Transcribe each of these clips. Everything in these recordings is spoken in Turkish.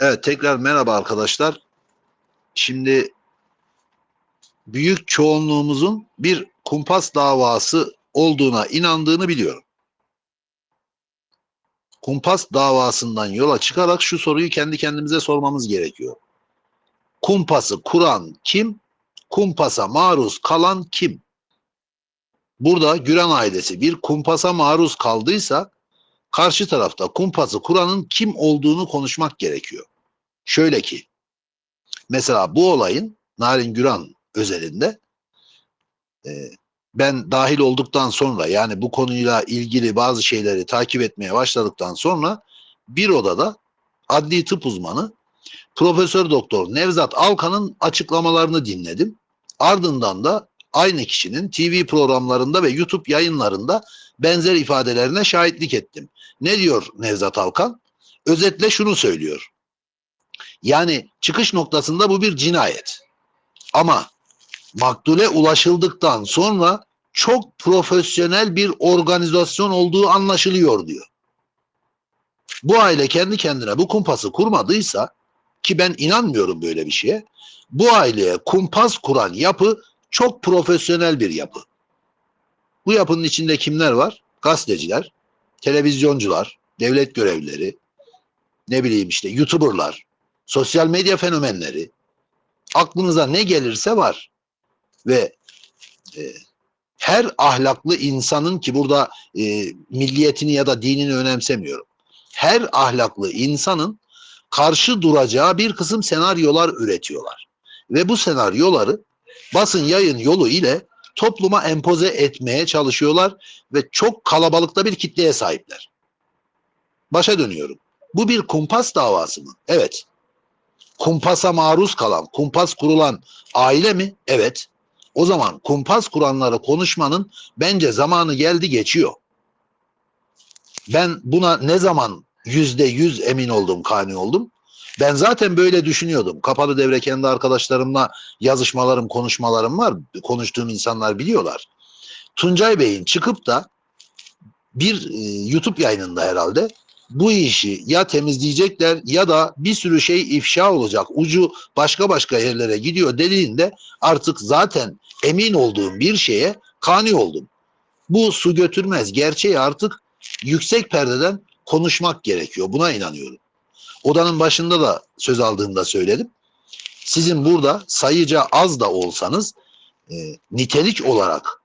Evet tekrar merhaba arkadaşlar. Şimdi büyük çoğunluğumuzun bir kumpas davası olduğuna inandığını biliyorum. Kumpas davasından yola çıkarak şu soruyu kendi kendimize sormamız gerekiyor. Kumpası kuran kim? Kumpasa maruz kalan kim? Burada Güren ailesi bir kumpasa maruz kaldıysa karşı tarafta kumpası kuranın kim olduğunu konuşmak gerekiyor. Şöyle ki, mesela bu olayın Narin Güran özelinde e, ben dahil olduktan sonra yani bu konuyla ilgili bazı şeyleri takip etmeye başladıktan sonra bir odada adli tıp uzmanı Profesör Doktor Nevzat Alkan'ın açıklamalarını dinledim. Ardından da aynı kişinin TV programlarında ve YouTube yayınlarında benzer ifadelerine şahitlik ettim. Ne diyor Nevzat Alkan? Özetle şunu söylüyor. Yani çıkış noktasında bu bir cinayet. Ama maktule ulaşıldıktan sonra çok profesyonel bir organizasyon olduğu anlaşılıyor diyor. Bu aile kendi kendine bu kumpası kurmadıysa ki ben inanmıyorum böyle bir şeye. Bu aileye kumpas kuran yapı çok profesyonel bir yapı. Bu yapının içinde kimler var? Gazeteciler, televizyoncular, devlet görevlileri, ne bileyim işte YouTuber'lar, sosyal medya fenomenleri, aklınıza ne gelirse var. Ve e, her ahlaklı insanın ki burada e, milliyetini ya da dinini önemsemiyorum. Her ahlaklı insanın karşı duracağı bir kısım senaryolar üretiyorlar. Ve bu senaryoları basın yayın yolu ile topluma empoze etmeye çalışıyorlar ve çok kalabalıkta bir kitleye sahipler. Başa dönüyorum. Bu bir kumpas davası mı? Evet. Kumpasa maruz kalan, kumpas kurulan aile mi? Evet. O zaman kumpas kuranları konuşmanın bence zamanı geldi geçiyor. Ben buna ne zaman yüzde yüz emin oldum, kani oldum? Ben zaten böyle düşünüyordum. Kapalı devre kendi arkadaşlarımla yazışmalarım, konuşmalarım var. Konuştuğum insanlar biliyorlar. Tuncay Bey'in çıkıp da bir e, YouTube yayınında herhalde bu işi ya temizleyecekler ya da bir sürü şey ifşa olacak. Ucu başka başka yerlere gidiyor dediğinde artık zaten emin olduğum bir şeye kani oldum. Bu su götürmez. Gerçeği artık yüksek perdeden konuşmak gerekiyor. Buna inanıyorum. Odanın başında da söz aldığımda söyledim. Sizin burada sayıca az da olsanız e, nitelik olarak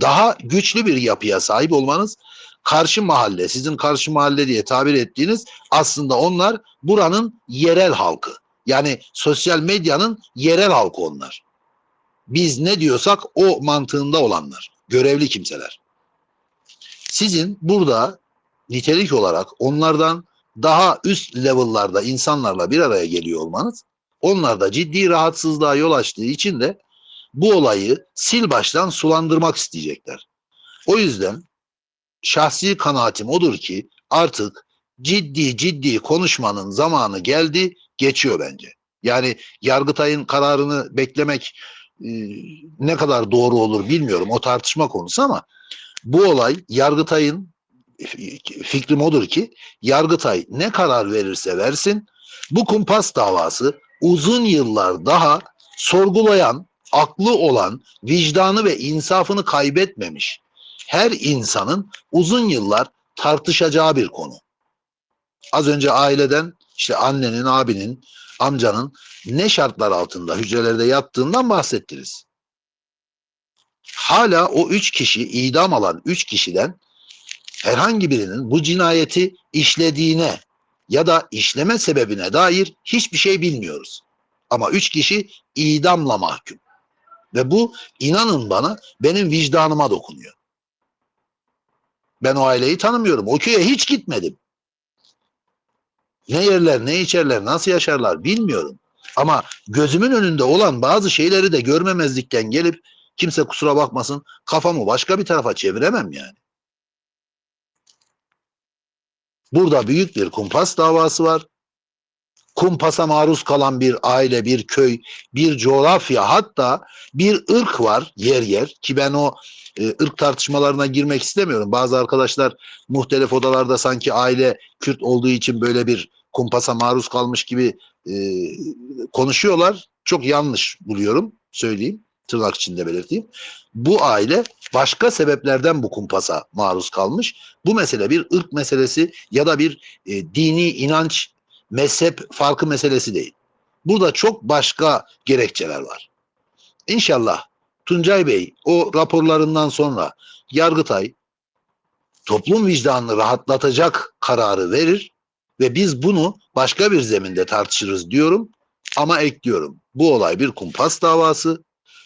daha güçlü bir yapıya sahip olmanız karşı mahalle, sizin karşı mahalle diye tabir ettiğiniz aslında onlar buranın yerel halkı. Yani sosyal medyanın yerel halkı onlar. Biz ne diyorsak o mantığında olanlar, görevli kimseler. Sizin burada nitelik olarak onlardan daha üst level'larda insanlarla bir araya geliyor olmanız onlarda ciddi rahatsızlığa yol açtığı için de bu olayı sil baştan sulandırmak isteyecekler. O yüzden şahsi kanaatim odur ki artık ciddi ciddi konuşmanın zamanı geldi, geçiyor bence. Yani Yargıtay'ın kararını beklemek e, ne kadar doğru olur bilmiyorum. O tartışma konusu ama bu olay Yargıtay'ın fikrim odur ki Yargıtay ne karar verirse versin bu kumpas davası uzun yıllar daha sorgulayan, aklı olan, vicdanı ve insafını kaybetmemiş her insanın uzun yıllar tartışacağı bir konu. Az önce aileden işte annenin, abinin, amcanın ne şartlar altında hücrelerde yattığından bahsettiniz. Hala o üç kişi, idam alan üç kişiden herhangi birinin bu cinayeti işlediğine ya da işleme sebebine dair hiçbir şey bilmiyoruz. Ama üç kişi idamla mahkum. Ve bu inanın bana benim vicdanıma dokunuyor. Ben o aileyi tanımıyorum. O köye hiç gitmedim. Ne yerler, ne içerler, nasıl yaşarlar bilmiyorum. Ama gözümün önünde olan bazı şeyleri de görmemezlikten gelip kimse kusura bakmasın kafamı başka bir tarafa çeviremem yani. Burada büyük bir kumpas davası var. Kumpasa maruz kalan bir aile, bir köy, bir coğrafya hatta bir ırk var yer yer ki ben o e, ırk tartışmalarına girmek istemiyorum. Bazı arkadaşlar muhtelif odalarda sanki aile Kürt olduğu için böyle bir kumpasa maruz kalmış gibi e, konuşuyorlar. Çok yanlış buluyorum söyleyeyim tırnak içinde belirteyim. Bu aile başka sebeplerden bu kumpasa maruz kalmış. Bu mesele bir ırk meselesi ya da bir e, dini inanç mezhep farkı meselesi değil. Burada çok başka gerekçeler var. İnşallah Tuncay Bey o raporlarından sonra Yargıtay toplum vicdanını rahatlatacak kararı verir ve biz bunu başka bir zeminde tartışırız diyorum ama ekliyorum. Bu olay bir kumpas davası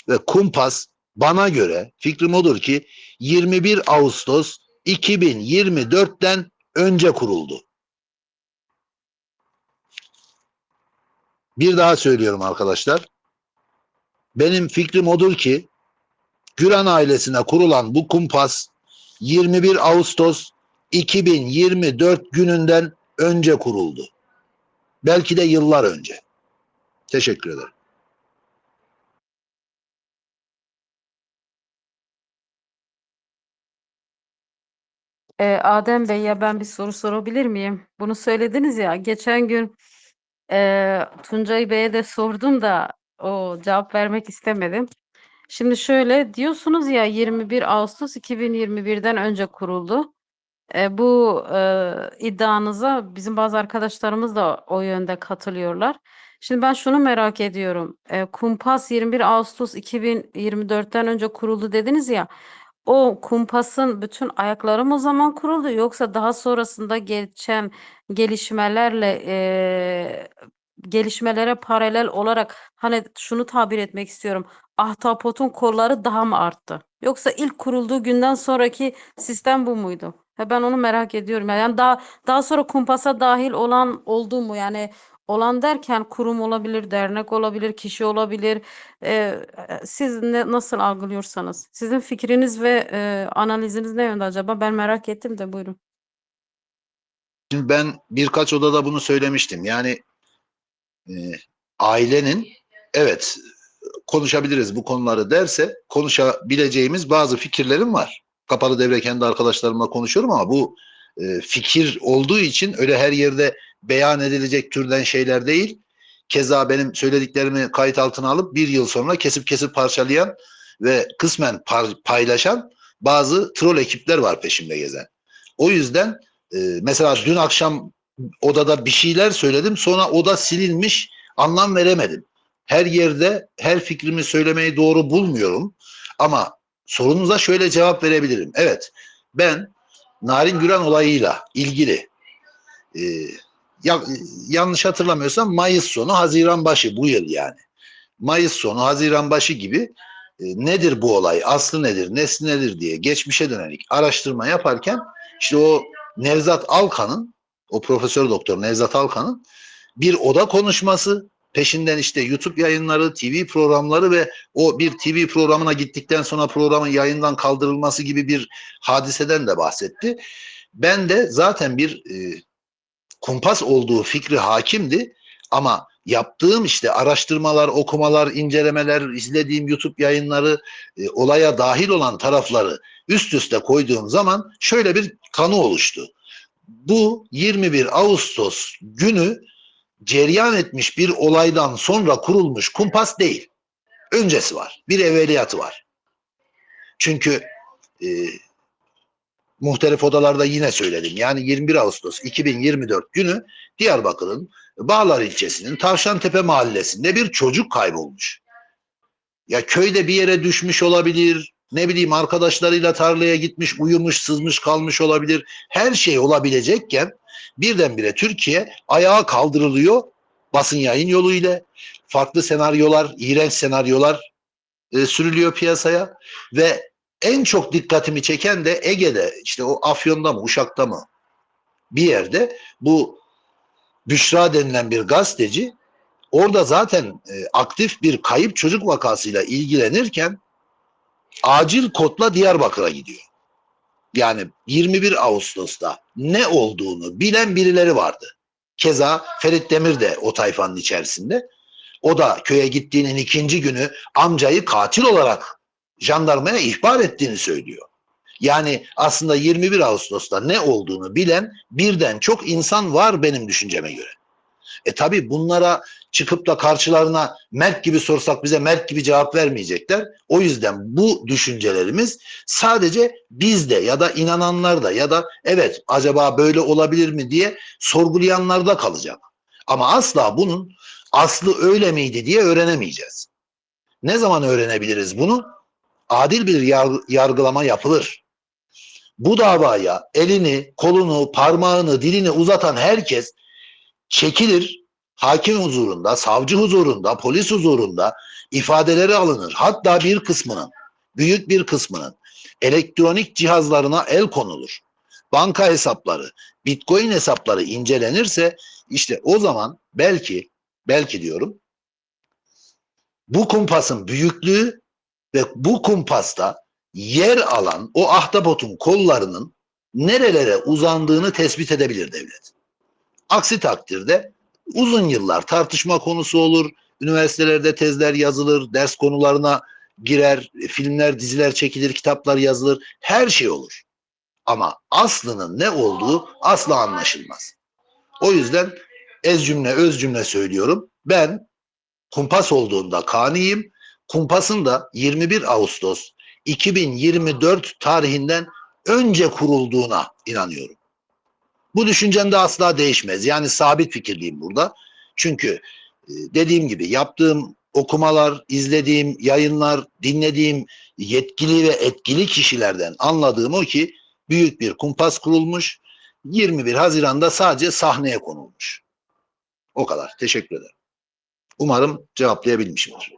ve kumpas bana göre fikrim odur ki 21 Ağustos 2024'ten önce kuruldu. Bir daha söylüyorum arkadaşlar. Benim fikrim odur ki Güran ailesine kurulan bu kumpas 21 Ağustos 2024 gününden önce kuruldu. Belki de yıllar önce. Teşekkür ederim. Ee, Adem Bey ya ben bir soru sorabilir miyim? Bunu söylediniz ya geçen gün e, Tuncay Bey'e de sordum da o cevap vermek istemedim. Şimdi şöyle diyorsunuz ya 21 Ağustos 2021'den önce kuruldu. E, bu e, iddianıza bizim bazı arkadaşlarımız da o yönde katılıyorlar. Şimdi ben şunu merak ediyorum. E, Kumpas 21 Ağustos 2024'ten önce kuruldu dediniz ya. O kumpasın bütün ayakları mı o zaman kuruldu yoksa daha sonrasında geçen gelişmelerle eee, gelişmelere paralel olarak hani şunu tabir etmek istiyorum. Ahtapotun kolları daha mı arttı? Yoksa ilk kurulduğu günden sonraki sistem bu muydu? Ha, ben onu merak ediyorum. Yani daha daha sonra kumpasa dahil olan oldu mu? Yani olan derken kurum olabilir, dernek olabilir, kişi olabilir. Eee, siz ne, nasıl algılıyorsanız. Sizin fikriniz ve eee, analiziniz ne yönde acaba? Ben merak ettim de buyurun. Şimdi ben birkaç odada bunu söylemiştim. Yani e, ailenin evet konuşabiliriz bu konuları derse konuşabileceğimiz bazı fikirlerim var. Kapalı devre kendi arkadaşlarımla konuşuyorum ama bu e, fikir olduğu için öyle her yerde beyan edilecek türden şeyler değil. Keza benim söylediklerimi kayıt altına alıp bir yıl sonra kesip kesip parçalayan ve kısmen paylaşan bazı troll ekipler var peşimde gezen. O yüzden e, mesela dün akşam odada bir şeyler söyledim sonra oda silinmiş anlam veremedim. Her yerde her fikrimi söylemeyi doğru bulmuyorum ama sorunuza şöyle cevap verebilirim. Evet ben Narin Güran olayıyla ilgili e, ya, yanlış hatırlamıyorsam Mayıs sonu Haziran başı bu yıl yani. Mayıs sonu Haziran başı gibi e, nedir bu olay aslı nedir nesli nedir diye geçmişe dönelik araştırma yaparken işte o Nevzat Alkan'ın o profesör doktor Nevzat Alkan'ın bir oda konuşması peşinden işte YouTube yayınları, TV programları ve o bir TV programına gittikten sonra programın yayından kaldırılması gibi bir hadiseden de bahsetti. Ben de zaten bir e, kumpas olduğu fikri hakimdi ama yaptığım işte araştırmalar, okumalar, incelemeler, izlediğim YouTube yayınları, e, olaya dahil olan tarafları üst üste koyduğum zaman şöyle bir kanı oluştu. Bu 21 Ağustos günü cereyan etmiş bir olaydan sonra kurulmuş kumpas değil. Öncesi var. Bir evveliyatı var. Çünkü e, muhtelif odalarda yine söyledim. Yani 21 Ağustos 2024 günü Diyarbakır'ın Bağlar ilçesinin Tavşantepe mahallesinde bir çocuk kaybolmuş. Ya köyde bir yere düşmüş olabilir, ne bileyim arkadaşlarıyla tarlaya gitmiş, uyumuş, sızmış kalmış olabilir. Her şey olabilecekken birdenbire Türkiye ayağa kaldırılıyor basın yayın yoluyla. Farklı senaryolar, iğrenç senaryolar e, sürülüyor piyasaya ve en çok dikkatimi çeken de Ege'de işte o Afyon'da mı Uşak'ta mı bir yerde bu Büşra denilen bir gazeteci orada zaten e, aktif bir kayıp çocuk vakasıyla ilgilenirken acil kodla Diyarbakır'a gidiyor. Yani 21 Ağustos'ta ne olduğunu bilen birileri vardı. Keza Ferit Demir de o tayfanın içerisinde. O da köye gittiğinin ikinci günü amcayı katil olarak jandarmaya ihbar ettiğini söylüyor. Yani aslında 21 Ağustos'ta ne olduğunu bilen birden çok insan var benim düşünceme göre. E tabi bunlara çıkıp da karşılarına Mert gibi sorsak bize Mert gibi cevap vermeyecekler. O yüzden bu düşüncelerimiz sadece bizde ya da inananlarda ya da evet acaba böyle olabilir mi diye sorgulayanlarda kalacak. Ama asla bunun aslı öyle miydi diye öğrenemeyeceğiz. Ne zaman öğrenebiliriz bunu? Adil bir yar- yargılama yapılır. Bu davaya elini, kolunu, parmağını, dilini uzatan herkes çekilir, hakim huzurunda, savcı huzurunda, polis huzurunda ifadeleri alınır. Hatta bir kısmının, büyük bir kısmının elektronik cihazlarına el konulur. Banka hesapları, bitcoin hesapları incelenirse işte o zaman belki, belki diyorum, bu kumpasın büyüklüğü ve bu kumpasta yer alan o ahtapotun kollarının nerelere uzandığını tespit edebilir devlet. Aksi takdirde uzun yıllar tartışma konusu olur, üniversitelerde tezler yazılır, ders konularına girer, filmler, diziler çekilir, kitaplar yazılır, her şey olur. Ama aslının ne olduğu asla anlaşılmaz. O yüzden ez cümle öz cümle söylüyorum. Ben kumpas olduğunda kaniyim. Kumpasın da 21 Ağustos 2024 tarihinden önce kurulduğuna inanıyorum. Bu düşüncem de asla değişmez. Yani sabit fikirliyim burada. Çünkü e, dediğim gibi yaptığım okumalar, izlediğim yayınlar, dinlediğim yetkili ve etkili kişilerden anladığım o ki büyük bir kumpas kurulmuş. 21 Haziran'da sadece sahneye konulmuş. O kadar. Teşekkür ederim. Umarım cevaplayabilmişimdir.